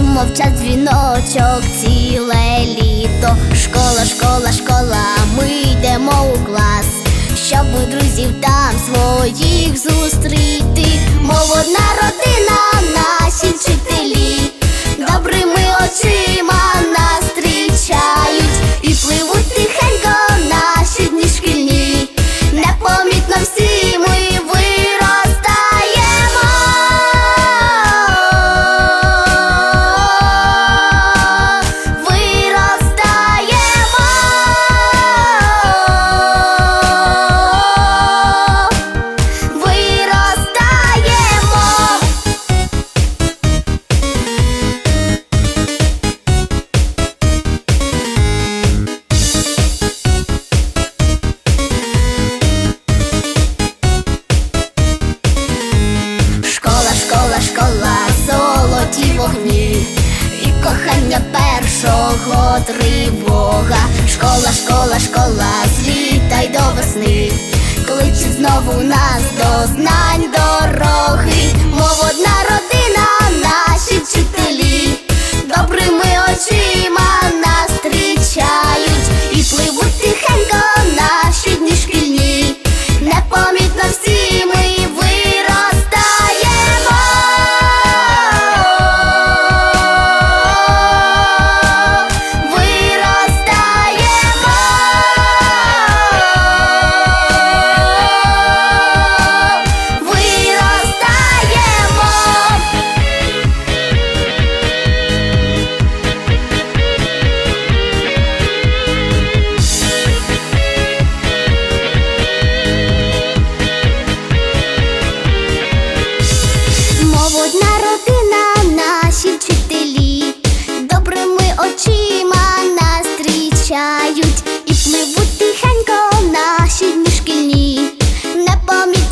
мовчать дзвіночок ціле літо. Школа, школа, школа, ми йдемо у клас, щоб у друзів там своїх зустріти. Мов одна родина, наші вчителі, добрими очима першого тривога. Школа, школа, школа, з й до весни. Кличе знову нас до знань дороги. Мов одна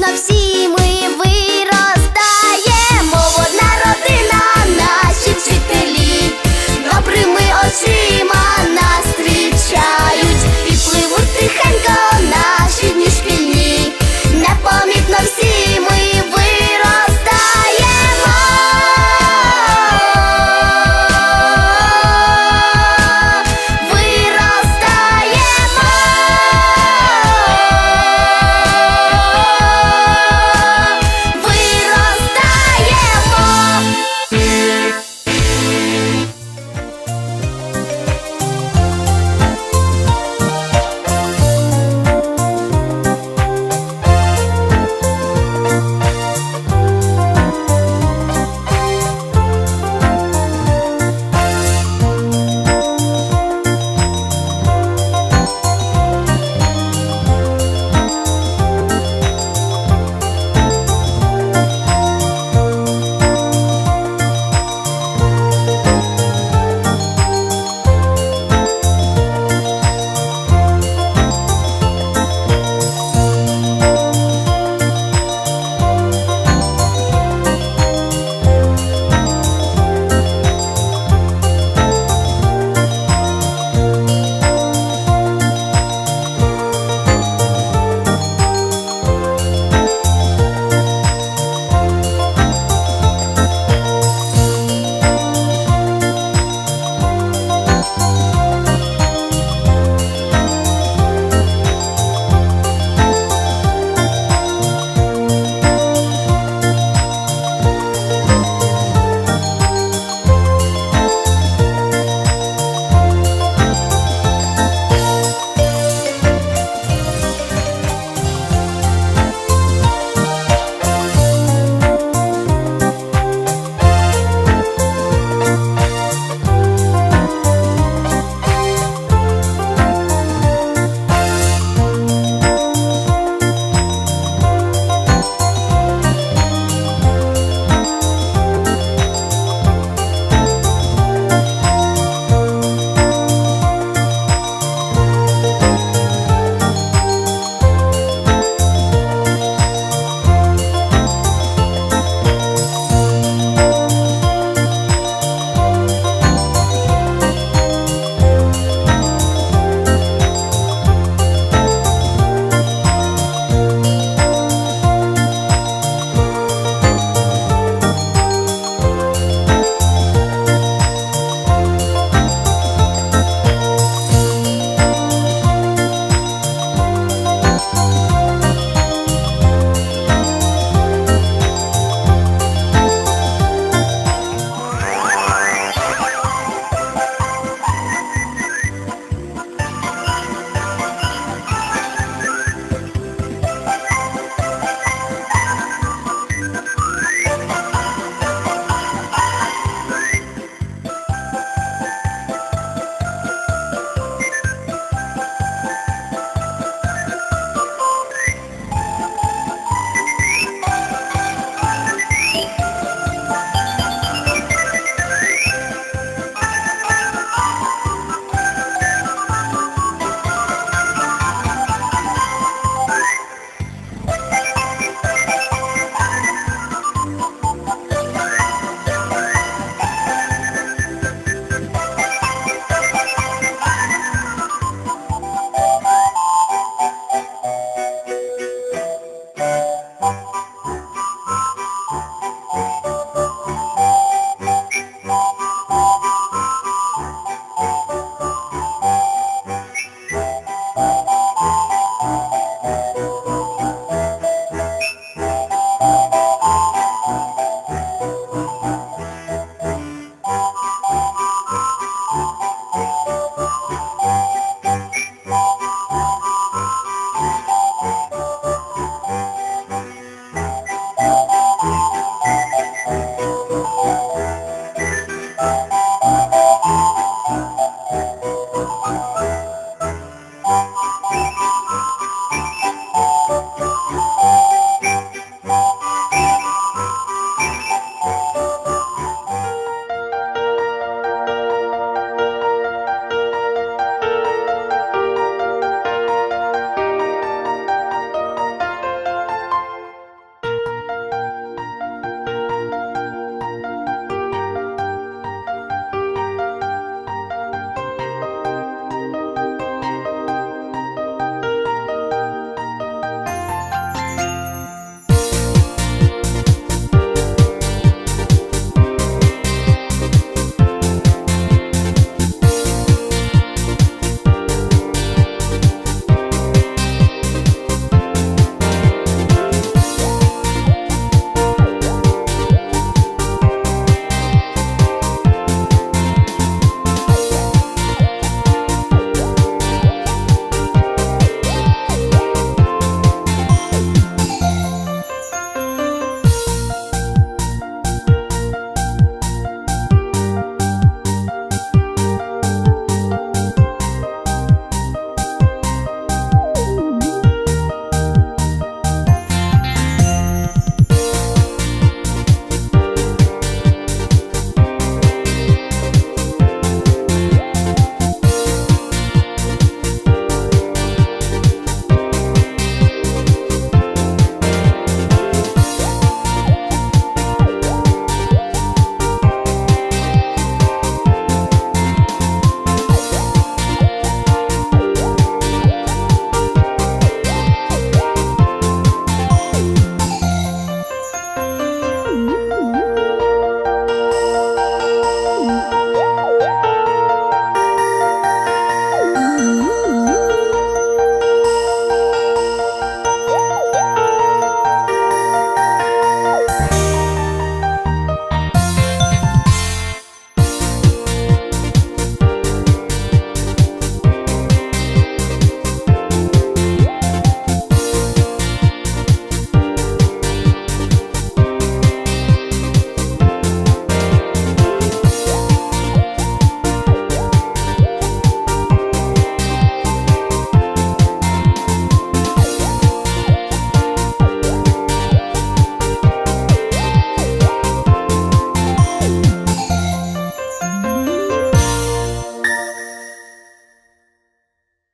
на всім.